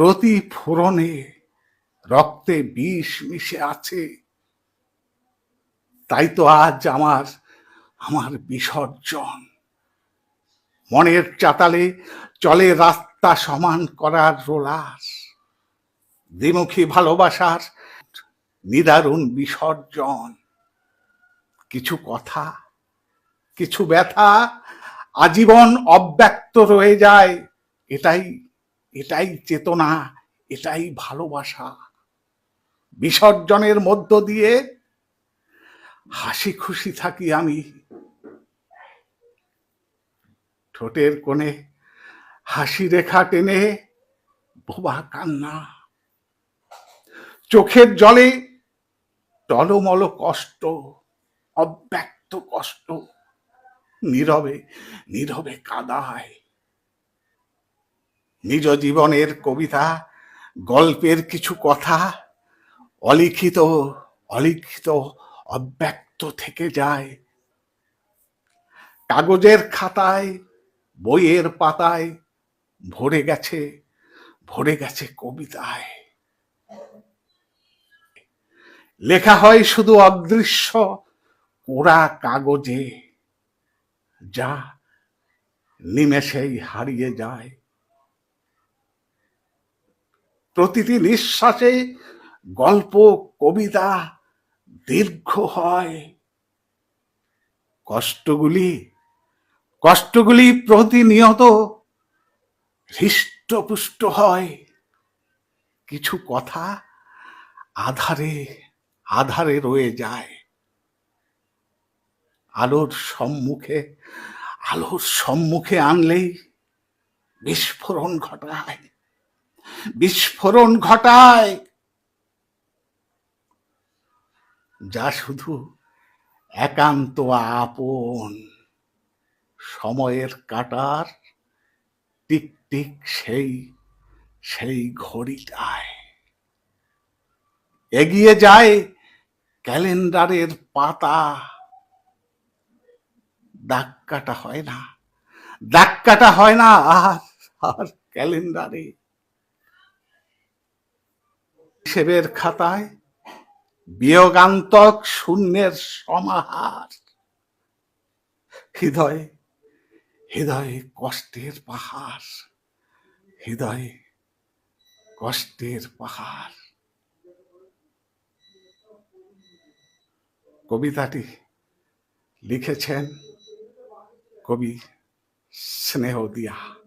প্রতি ফোড়নে রক্তে বিষ মিশে আছে। তাই তো আজ আমার আমার বিসর্জন। মনের চাতালে চলে রাস্তা সমান করার রোলার। দ্বিমুখী ভালোবাসার নিদারুণ বিসর্জন। কিছু কথা, কিছু ব্যথা আজীবন অব্যক্ত রয়ে যায়, এটাই এটাই চেতনা, এটাই ভালোবাসা। বিসর্জনের মধ্য দিয়ে হাসি খুশি থাকি আমি। ঠোঁটের কোণে হাসি রেখা টেনে বোবা কান্না। চোখের জলে টলমল কষ্ট, অব্যক্ত কষ্ট, নীরবে নীরবে কাদায়। নিজ জীবনের কবিতা, গল্পের কিছু কথা, অলিখিত অলিখিত, অব্যক্ত থেকে যায়। কাগজের খাতায়, বইয়ের পাতায় ভরে গেছে ভরে গেছে কবিতায়। লেখা হয় শুধু অদৃশ্য কোরা কাগজে, যা নিমেষেই হারিয়ে যায়। প্রতিটি নিঃশ্বাসে গল্প, কবিতা দীর্ঘ হয়। কষ্টগুলি কষ্টগুলি প্রতিনিয়ত হৃষ্টপুষ্ট হয়। কিছু কথা আধারে আধারে রয়ে যায়। আলোর সম্মুখে আলোর সম্মুখে আনলেই বিস্ফোরণ ঘটায়। বিস্ফোরণ ঘটায়। যা শুধু একান্ত আপন। সময়ের কাটার টিক টিক সেই সেই ঘড়িটায়। এগিয়ে যায় ক্যালেন্ডারের পাতা। দাগ কাটা হয় না, দাগ কাটা হয় না আর আর ক্যালেন্ডারে হিসেবের খাতায় বিয়োগান্তক শূন্যের সমাহার। হৃদয়ে হৃদয়ে কষ্টের পাহাড়। হৃদয়ে কষ্টের পাহাড়। কবিতাটি লিখেছেন কবি স্নেহ দিয়া